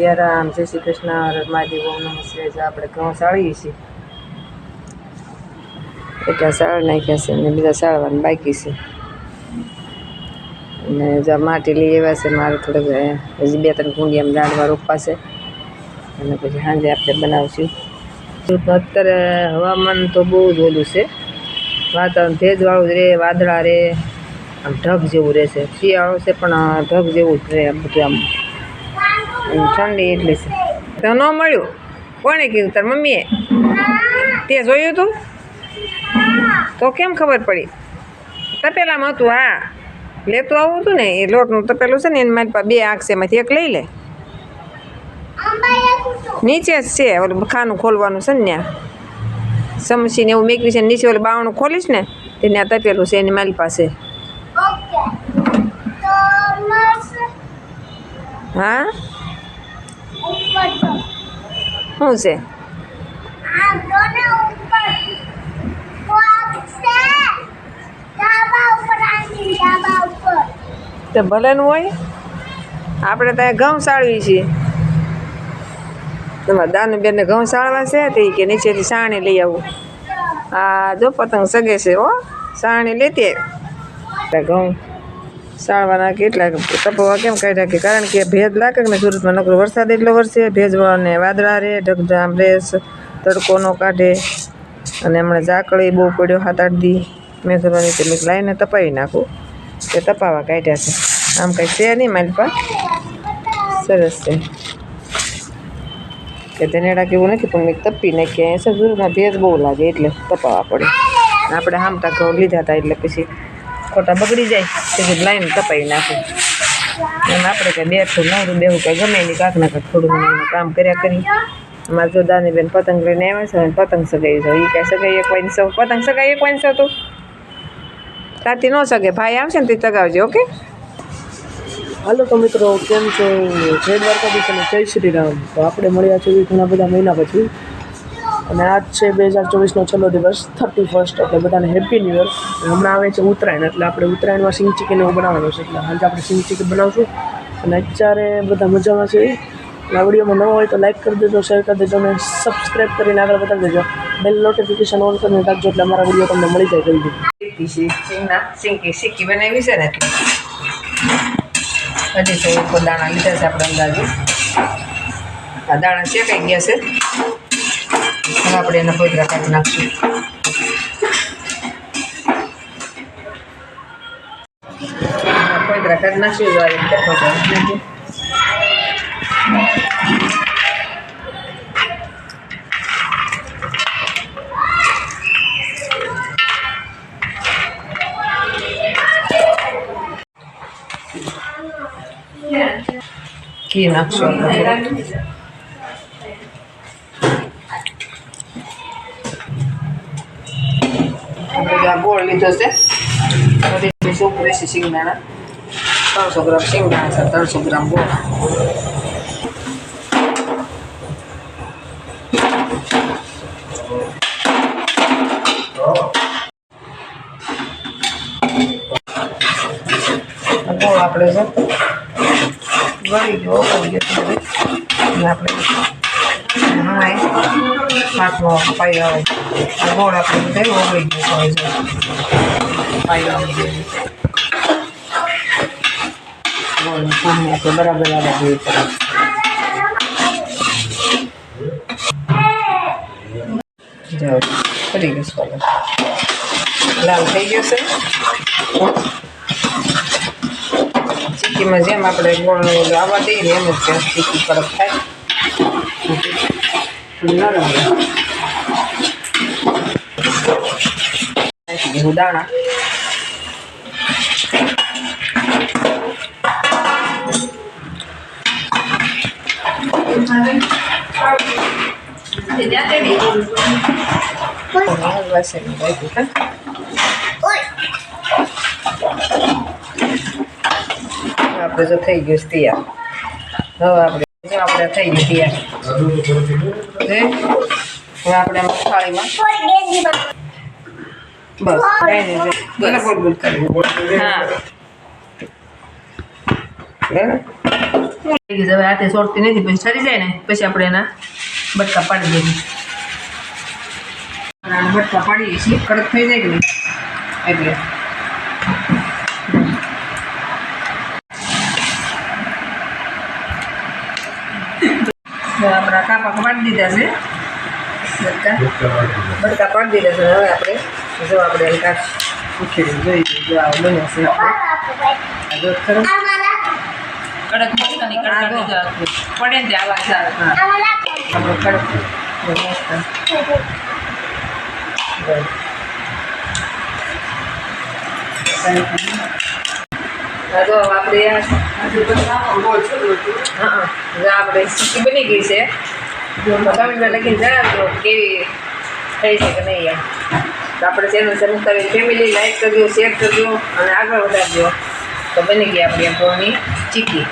સિયારામ જય શ્રી કૃષ્ણ મહાદેવ ઓમ નમઃ શિવાય આપણે ઘઉં સાળીએ છીએ. એટલા સાળ નાખ્યા છે અને બીજા સાળવાનું બાકી છે. અને જો માટી લઈ આવ્યા છે, મારે થોડુંક હજી બે ત્રણ કુંડિયામાં ઝાડવા રોપાશે અને પછી સાંજે આપણે બનાવશું. અત્યારે હવામાન તો બહુ જ ઓલું છે. વાતાવરણ ભેજવાળું જ રહે વાદળા રહે આમ ઢગ જેવું રહેશે. શિયાળો છે પણ ઢગ જેવું જ રહે બધું આમ. ઠંડી એટલે છે. તો ન મળ્યું? કોણે કીધું? તાર મમ્મીએ? તે જોયું તું? તો કેમ ખબર પડી? તપેલામાં હતું હા. લેતું આવું હતું ને એ લોટનું તપેલું છે ને એની મારી પાસે બે આંખ છે એમાંથી એક લઈ લે. નીચે જ છે ઓલું ખાનું ખોલવાનું છે ને ત્યાં. સમસીને એવું મેકવી છે નીચે ઓલું બાવણું ખોલીશ ને તે ત્યાં તપેલું છે એની મારી પાસે. હા? શું છે? ભલે ભલેનું હોય. આપણે ત્યાં ઘઉં સાળવી છીએ. તમારા દાનુબેનને ઘઉં સાળવા છે તે કે નીચેથી સાણી લઈ આવું. આ જો પતંગ સગે છે હો. સાણી લેતી. ઘઉં સાળવાના કેટલા તપવા કેમ કાઢ્યા કે? કારણ કે ભેજ લાગે ને સુરતમાં નકરો વરસાદ એટલો વરસે ભેજ અને વાદળા રે, ઢગજામ રેસ તડકો નો કાઢે. અને હમણાં ઝાકળી બહુ પડ્યો હાથ આઠ દી મેં તે મેં લાઈને તપાવી નાખું. તે તપાવા કાઢ્યા છે. આમ કંઈ છે નહીં મારી પાસે સરસ છે. કે ધનેડા કેવું નથી, પણ મેં તપી નાખ્યા છે સુરતમાં ભેજ બહુ લાગે એટલે તપાવવા પડે. આપણે હામટા ઘઉં લીધા હતા એટલે પછી ખોટા બગડી જાય. તેથી લાઈન તપાવી નાખું. અને આપણે કંઈ બેઠું નવરું બેહું કંઈ ગમે એની કાંક ના કાંક થોડું ઘણું કામ કર્યા કરી અમારે જો દાનીબેન પતંગ લઈને આવ્યા છે અને પતંગ સગાઈ છે. એ કાંઈ સગાઈ એક સૌ. પતંગ સગાઈ એક સૌ તું. તાતી ન સગે. ભાઈ આવશે ને તે ચગાવજે ઓકે? હાલો તો મિત્રો, કેમ છો? જય દ્વારકાધીશ અને જય શ્રી રામ. તો આપણે મળ્યા છીએ ઘણા બધા મહિના પછી. અને આજ છે બે હજાર ચોવીસનો છેલ્લો દિવસ થર્ટી ફર્સ્ટ એટલે બધાને હેપી ન્યૂ યર હમણાં આવે છે ઉત્તરાયણ, એટલે આપણે ઉત્તરાયણમાં સિંગ ચિકન એવું બનાવવાનું છે. એટલે આજે આપણે સિંગ ચિકન બનાવશું. અને અત્યારે બધા મજામાં છે. આ વિડીયોમાં ન હોય તો લાઇક કરી દેજો શેર કરી દેજો અને સબસ્ક્રાઈબ કરીને આગળ બતાવી દેજો. બેલ નોટિફિકેશન ઓન કરીને રાખજો, એટલે અમારા વીડિયો તમને મળી જાય જલ્દી. છે સિંગના સિંકી સિક્કી બનાવી છે ને? હજી તો દાણા લીધા છે આપણે અંદાજે. આ દાણા શેકાઈ ગયા છે? હવે આપણે એના કોઈતરા કાઢી નાખશું કોઈતરા કાઢી નાખશું જો આપણે થોડું. આપણે જો આ ગોળ લીધો છે બધી સૂપ રહેશે શિંગદાણા ત્રણસો ગ્રામ શિંગદાણા છે ત્રણસો ગ્રામ ગોળ આ ગોળ આપણે છે વળી ગયો વળી ગયો તો બધું. અને આપણે હમણાં હાથમાં કપાઈ આવે આ ગોળ આપણે બધે ઓગળી ગયું હોય છે. કપાઈ આવે. ગોળની ફૂલને આપણે બરાબર આવે જોઈએ જાઓ કરી ગયો કલર લાલ થઈ ગયો છે. ચીકીમાં જેમ આપણે ગોળ આવવા દઈએ ને એમ જ ચીકી કડક થાય. નરમ રહે. નાખી દીધું દાણા વાસણ રાખ્યું હા આપણે જો થઈ ગયું છે તૈયાર હવે આપણે જો આપણે થઈ હવે આપણે ગઈ હાથે છોડતી નથી પછી ઠરી જાય ને પછી આપણે એના બટકા પાડી દઈએ. બટકા પાડીએ છીએ. કડક થઈ જાય કે એટલે. હવે આપણા કાપા પાડી દીધા છે બટકા બટકા પાડી દીધા છે હવે આપણે જો આપણે હલકા ઉખેડી જોઈ જોઈએ જો આ બને છે આપણે આ જો ખરો કડક મસ્તની હા, કડક જો. પડે ને તે આવાજ આવે આપણે આપણે સિક્કી બની ગઈ છે. તો કમેન્ટમાં લખીને જણાવજો કેવી થઈ છે કે નહીં એમ. તો આપણે ચેનલ શરૂ કરી. ફેમિલી લાઈક કરજો શેર કરજો અને આગળ વધારજો. તો બની ગઈ આપણી એમ ચીકી.